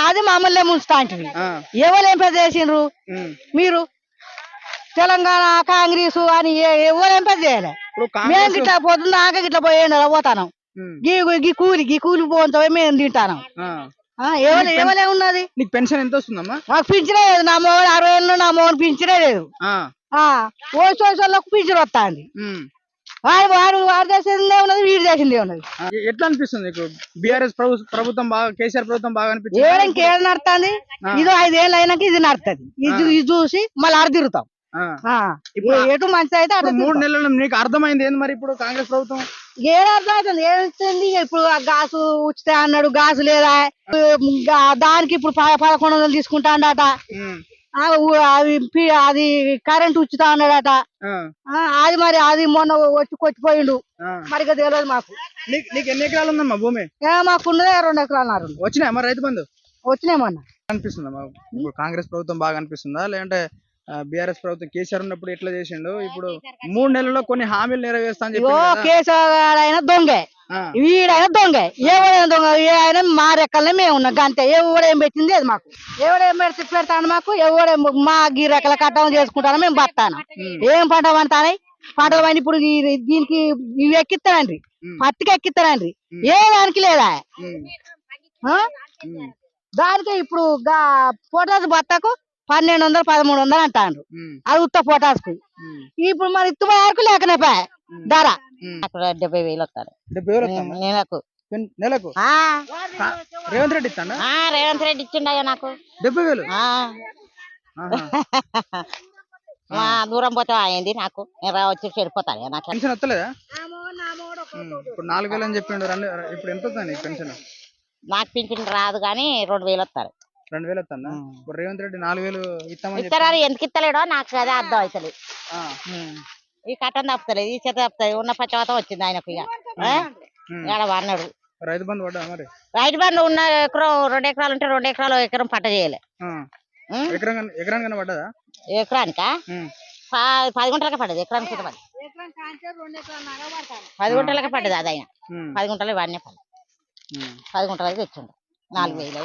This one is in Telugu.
అది మమ్మల్ని ముంచుతా అంటివి ఆ, ఎవరు ఏం పెద్ద చేసిండ్రు. మీరు? తెలంగాణ కాంగ్రెస్ అని ఎవరు ఏం పెద్ద చేయలే? మేము గిట్లా పోతుంది ఆక గిట్లా పోయి పోతాను. గీ గీ కూలి గీ కూలి పోతాం మేము తింటాను. ఆ. ఎవరు ఎవరే ఉన్నది నీకు పెన్షన్ ఎంత వస్తుందమ్మా పింఛనే లేదు నా మోహన్ అరవై ఏళ్ళు నా మోహన్ పింఛనే లేదు. ఆ, ఆ ఓసి వాళ్ళకు పింఛన్ వస్తుంది. వాడు వాడు వాడు చేసిందే ఉన్నది వీడు చేసిందే ఉన్నది. ఎట్లా అనిపిస్తుంది నీకు? బీఆర్ఎస్ ప్రభుత్వం బాగా కేసీఆర్ ప్రభుత్వం బాగా అనిపిస్తుంది ఏడు ఇంకేడు నడుతుంది? ఇది ఐదేళ్ళు అయినాక ఇది నడుతుంది. ఇది ఇది చూసి మళ్ళీ ఆడ తిరుగుతాం. ఏ- ఎటు మంచి అయితే అటు ఇప్పుడు మూడు నెలలు నీకు అర్థమైంది ఏంది మరి ఇప్పుడు కాంగ్రెస్ ప్రభుత్వం? ఏడు అర్థం అవుతుంది ఏమిస్తుంది ఇప్పుడు గాసు ఉచితే అన్నాడు గాసు లేదా? దానికి ఇప్పుడు పదకొండు వందలు తీసుకుంటా పి- అది కరెంట్ ఉచితా అన్నాడట. అది మరి అది మొన్న వచ్చి కొట్టిపోయిండు. మరి తెలియదు మాకు. నీకు ఎన్ని ఎకరాలు ఉందమ్మా భూమి? మాకున్నదే రెండు ఎకరాలు వచ్చినాయా మరి రైతు బంధు? వచ్చినాయి మొన్న. అనిపిస్తుందా ఇప్పుడు కాంగ్రెస్ ప్రభుత్వం బాగా అనిపిస్తుందా? లేదంటే బీఆర్ఎస్ ప్రభుత్వం కేసీఆర్ ఉన్నప్పుడు ఎట్లా చేసిండు? ఇప్పుడు మూడు నెలల్లో కొన్ని హామీలు నెరవేరుస్తా అని చెప్పి దొంగే. వీడైనా దొంగే. ఎవడైనా దొంగ. ఆయన మా రెక్కలనే మేము ఉన్నాం. అంతే ఎవడేం పెట్టింది అది మాకు. ఎవడేం పెడితే పెడతాను మాకు. ఎవడేం మా గీ రెక్కల కట్టం చేసుకుంటాను మేము బతాను ఏం పంట పండుతాయి పంటలు పండి ఇప్పుడు దీనికి ఇవి ఎక్కిస్తానండి పత్తికి ఎక్కిస్తానండి ఏ దానికి లేదా? దానికి ఇప్పుడు పొటాస్ బత్తకు పన్నెండు వందలు పదమూడు వందలు అంటాండ్రు అది ఉత్త పొటాస్కు ఇప్పుడు మరి ఇత్తు వరకు లేకనే ధర. నాకు డెబ్బై వేలు వస్తారు డెబ్బై వేలు? నెలకు. నెలకు? రేవంత్ రెడ్డి ఇస్తాడా రేవంత్ రెడ్డి ఇచ్చిండయ్యా నాకు. డెబ్బై వేలు? దూరం పోతే అయింది నాకు. నేను వచ్చి చెడిపోతాను నాకు. పెన్షన్ వస్తలేదా? ఇప్పుడు నాలుగు వేలు అని చెప్పిండు ఇప్పుడు ఎంత వస్తుంది నీకు పెన్షన్? నాకు పింఛన్ రాదు కానీ రెండు వేలు వస్తారు. రెండు వేలు వస్తుందా ఇప్పుడు రేవంత్ రెడ్డి నాలుగు వేలు ఇస్తామని ఇస్తారు? ఎందుకు ఇస్తలేడో నాకు అదే అర్థం అవుతుంది. ఈ కట్టం తప్పుతలేదు ఈ చేత తప్పుతుంది ఉన్న పచ్చవతం వచ్చింది ఆయనకు ఇక ఆ? ఏడ అన్నాడు రైతు బంధు పడ్డా మరి? రైతు బంధు ఉన్న ఎకరం రెండు ఎకరాలు ఉంటే రెండు ఎకరాలు ఎకరం పంట చేయలే. పడ్డదా? ఎకరానికా? పది గుంటలకే పడ్డది ఎకరానికి పడ్డది. పది గుంటలకే పడ్డది అది ఆయన. పది గుంటలు ఇవన్నీ పడ్డది. పది గుంటలు అయితే తెచ్చిండు. నాలుగు వేలు.